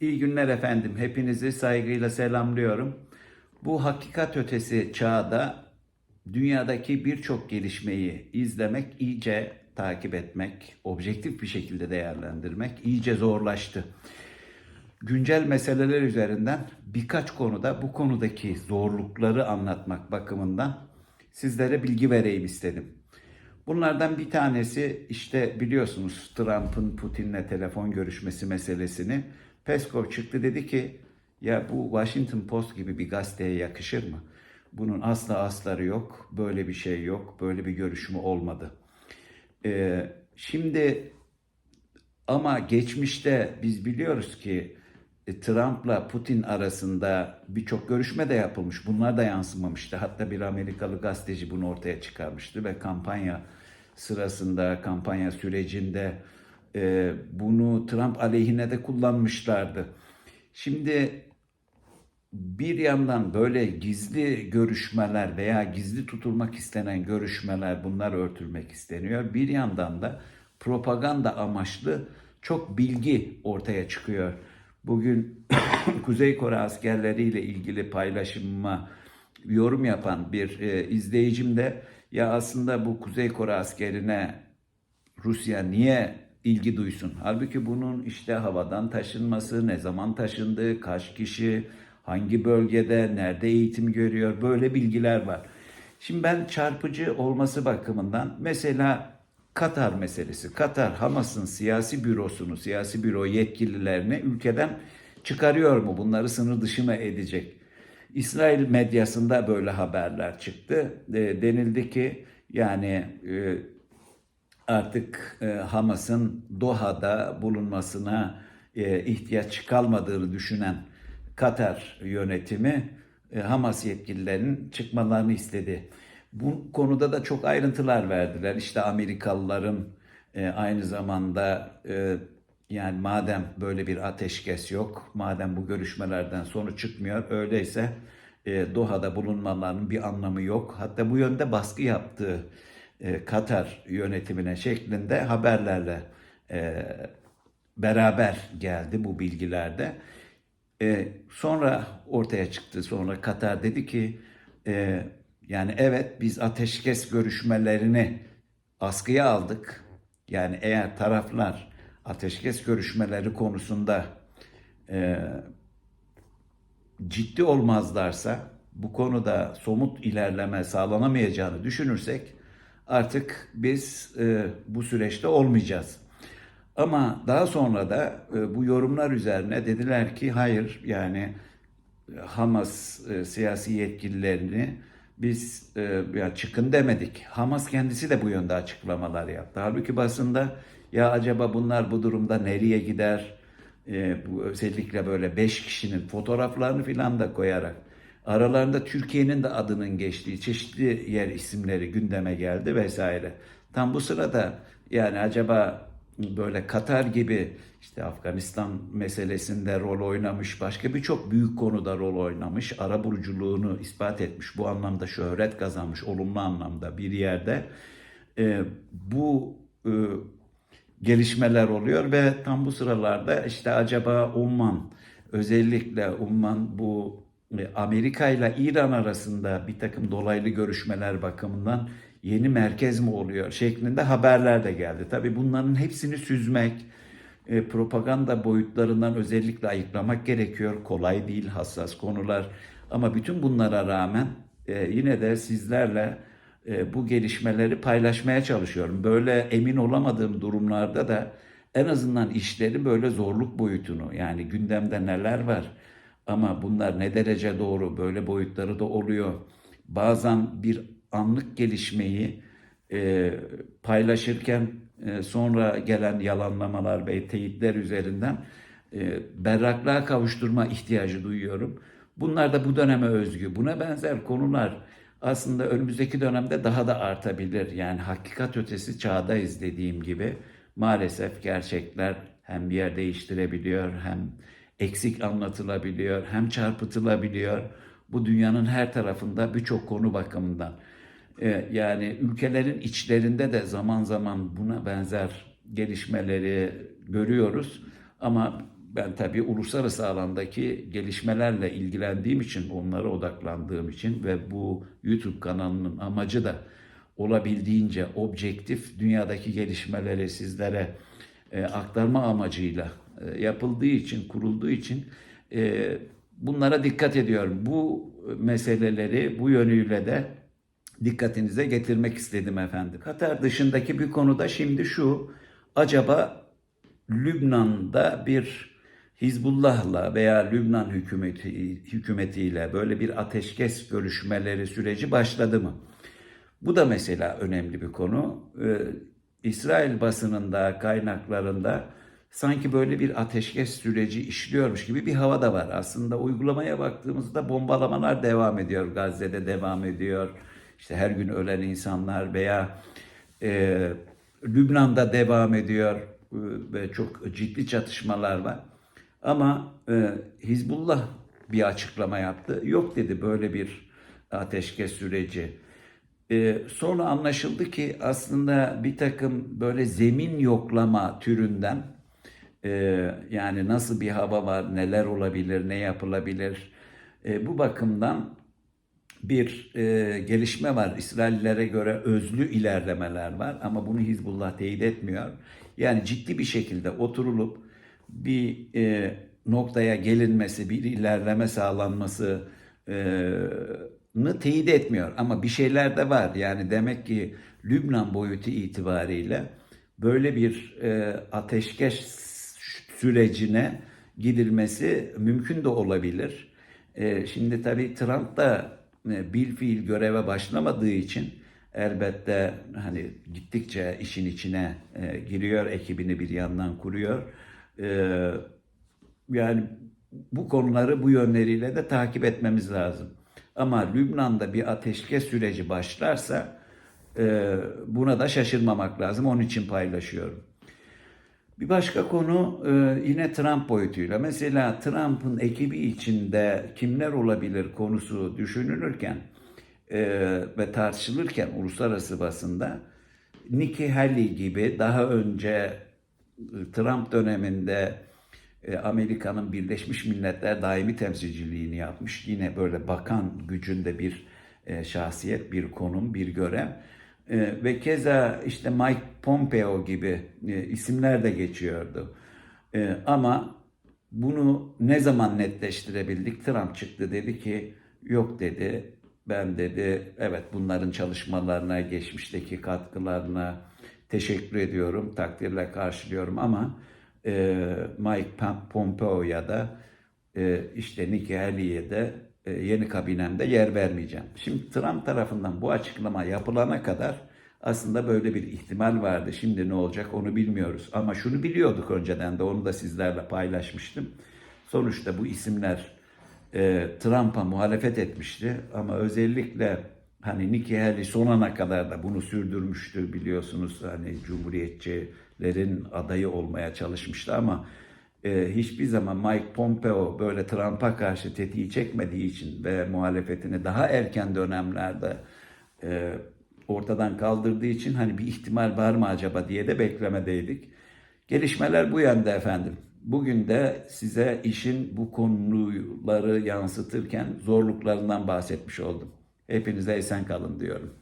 İyi günler efendim. Hepinizi saygıyla selamlıyorum. Bu hakikat ötesi çağda dünyadaki birçok gelişmeyi izlemek, iyice takip etmek, objektif bir şekilde değerlendirmek iyice zorlaştı. Güncel meseleler üzerinden birkaç konuda bu konudaki zorlukları anlatmak bakımından sizlere bilgi vereyim istedim. Bunlardan bir tanesi işte biliyorsunuz Trump'ın Putin'le telefon görüşmesi meselesini. Peskov çıktı dedi ki ya bu Washington Post gibi bir gazeteye yakışır mı? Bunun asla asları yok, böyle bir şey yok, böyle bir görüşme olmadı. Ee, şimdi ama geçmişte biz biliyoruz ki e, Trump'la Putin arasında birçok görüşme de yapılmış. Bunlar da yansımamıştı. Hatta bir Amerikalı gazeteci bunu ortaya çıkarmıştı ve kampanya sırasında, kampanya sürecinde e, bunu Trump aleyhine de kullanmışlardı. Şimdi bir yandan böyle gizli görüşmeler veya gizli tutulmak istenen görüşmeler bunlar örtülmek isteniyor. Bir yandan da propaganda amaçlı çok bilgi ortaya çıkıyor. Bugün Kuzey Kore askerleriyle ilgili paylaşımıma yorum yapan bir e, izleyicim de ya aslında bu Kuzey Kore askerine Rusya niye ilgi duysun? Halbuki bunun işte havadan taşınması, ne zaman taşındığı, kaç kişi, hangi bölgede, nerede eğitim görüyor böyle bilgiler var. Şimdi ben çarpıcı olması bakımından mesela Katar meselesi. Katar Hamas'ın siyasi bürosunu, siyasi büro yetkililerini ülkeden çıkarıyor mu? Bunları sınır dışı mı edecek? İsrail medyasında böyle haberler çıktı. E, denildi ki yani e, artık e, Hamas'ın Doha'da bulunmasına e, ihtiyaç kalmadığını düşünen Katar yönetimi e, Hamas yetkililerinin çıkmalarını istedi. Bu konuda da çok ayrıntılar verdiler. İşte Amerikalıların e, aynı zamanda e, yani madem böyle bir ateşkes yok, madem bu görüşmelerden sonuç çıkmıyor, öyleyse e, Doha'da bulunmalarının bir anlamı yok. Hatta bu yönde baskı yaptığı e, Katar yönetimine şeklinde haberlerle e, beraber geldi bu bilgilerde. E, sonra ortaya çıktı. Sonra Katar dedi ki yani evet biz ateşkes görüşmelerini askıya aldık. Yani eğer taraflar ateşkes görüşmeleri konusunda e, ciddi olmazlarsa bu konuda somut ilerleme sağlanamayacağını düşünürsek artık biz e, bu süreçte olmayacağız. Ama daha sonra da e, bu yorumlar üzerine dediler ki hayır yani Hamas e, siyasi yetkililerini biz e, ya çıkın demedik. Hamas kendisi de bu yönde açıklamalar yaptı. Halbuki basında ya acaba bunlar bu durumda nereye gider? E, bu özellikle böyle beş kişinin fotoğraflarını filan da koyarak aralarında Türkiye'nin de adının geçtiği çeşitli yer isimleri gündeme geldi vesaire. Tam bu sırada yani acaba böyle Katar gibi işte Afganistan meselesinde rol oynamış, başka birçok büyük konuda rol oynamış, ara buruculuğunu ispat etmiş, bu anlamda şöhret kazanmış, olumlu anlamda bir yerde e, bu e, gelişmeler oluyor ve tam bu sıralarda işte acaba Umman, özellikle Umman bu Amerika ile İran arasında bir takım dolaylı görüşmeler bakımından yeni merkez mi oluyor şeklinde haberler de geldi. Tabii bunların hepsini süzmek, e, propaganda boyutlarından özellikle ayıklamak gerekiyor. Kolay değil, hassas konular. Ama bütün bunlara rağmen e, yine de sizlerle e, bu gelişmeleri paylaşmaya çalışıyorum. Böyle emin olamadığım durumlarda da en azından işleri böyle zorluk boyutunu yani gündemde neler var ama bunlar ne derece doğru böyle boyutları da oluyor. Bazen bir anlık gelişmeyi e, paylaşırken e, sonra gelen yalanlamalar ve teyitler üzerinden e, berraklığa kavuşturma ihtiyacı duyuyorum. Bunlar da bu döneme özgü. Buna benzer konular aslında önümüzdeki dönemde daha da artabilir. Yani hakikat ötesi çağdayız dediğim gibi. Maalesef gerçekler hem bir yer değiştirebiliyor hem eksik anlatılabiliyor hem çarpıtılabiliyor. Bu dünyanın her tarafında birçok konu bakımından. Ee, yani ülkelerin içlerinde de zaman zaman buna benzer gelişmeleri görüyoruz. Ama ben tabii uluslararası alandaki gelişmelerle ilgilendiğim için, onlara odaklandığım için ve bu YouTube kanalının amacı da olabildiğince objektif dünyadaki gelişmeleri sizlere e, aktarma amacıyla yapıldığı için, kurulduğu için e, bunlara dikkat ediyorum. Bu meseleleri bu yönüyle de dikkatinize getirmek istedim efendim. Katar dışındaki bir konuda şimdi şu, acaba Lübnan'da bir Hizbullah'la veya Lübnan hükümeti, hükümetiyle böyle bir ateşkes görüşmeleri süreci başladı mı? Bu da mesela önemli bir konu. Ee, İsrail basınında, kaynaklarında sanki böyle bir ateşkes süreci işliyormuş gibi bir hava da var. Aslında uygulamaya baktığımızda bombalamalar devam ediyor. Gazze'de devam ediyor. İşte her gün ölen insanlar veya e, Lübnan'da devam ediyor e, ve çok ciddi çatışmalar var. Ama e, Hizbullah bir açıklama yaptı. Yok dedi böyle bir ateşkes süreci. E, sonra anlaşıldı ki aslında bir takım böyle zemin yoklama türünden e, yani nasıl bir hava var, neler olabilir, ne yapılabilir e, bu bakımdan bir e, gelişme var. İsraillilere göre özlü ilerlemeler var ama bunu Hizbullah teyit etmiyor. Yani ciddi bir şekilde oturulup bir e, noktaya gelinmesi, bir ilerleme sağlanması e, nı teyit etmiyor. Ama bir şeyler de var. Yani demek ki Lübnan boyutu itibariyle böyle bir e, ateşkes sürecine gidilmesi mümkün de olabilir. E, şimdi tabii Trump da e, bil fiil göreve başlamadığı için elbette hani gittikçe işin içine e, giriyor, ekibini bir yandan kuruyor. E, yani bu konuları bu yönleriyle de takip etmemiz lazım. Ama Lübnan'da bir ateşkes süreci başlarsa buna da şaşırmamak lazım. Onun için paylaşıyorum. Bir başka konu e, yine Trump boyutuyla. Mesela Trump'ın ekibi içinde kimler olabilir konusu düşünülürken e, ve tartışılırken uluslararası basında Nikki Haley gibi daha önce e, Trump döneminde Amerika'nın Birleşmiş Milletler daimi temsilciliğini yapmış. Yine böyle bakan gücünde bir şahsiyet, bir konum, bir görev. E, ve keza işte Mike Pompeo gibi e, isimler de geçiyordu. E, ama bunu ne zaman netleştirebildik? Trump çıktı dedi ki yok dedi. Ben dedi evet bunların çalışmalarına, geçmişteki katkılarına teşekkür ediyorum, takdirle karşılıyorum ama e, Mike Pompeo'ya da e, işte Nikki Haley'e de yeni kabinemde yer vermeyeceğim. Şimdi Trump tarafından bu açıklama yapılana kadar aslında böyle bir ihtimal vardı. Şimdi ne olacak onu bilmiyoruz. Ama şunu biliyorduk önceden de onu da sizlerle paylaşmıştım. Sonuçta bu isimler e, Trump'a muhalefet etmişti ama özellikle hani Nikki Haley son ana kadar da bunu sürdürmüştü biliyorsunuz. Hani Cumhuriyetçilerin adayı olmaya çalışmıştı ama e, hiçbir zaman Mike Pompeo böyle Trump'a karşı tetiği çekmediği için ve muhalefetini daha erken dönemlerde e, ortadan kaldırdığı için hani bir ihtimal var mı acaba diye de beklemedeydik. Gelişmeler bu yönde efendim. Bugün de size işin bu konuları yansıtırken zorluklarından bahsetmiş oldum. Hepinize esen kalın diyorum.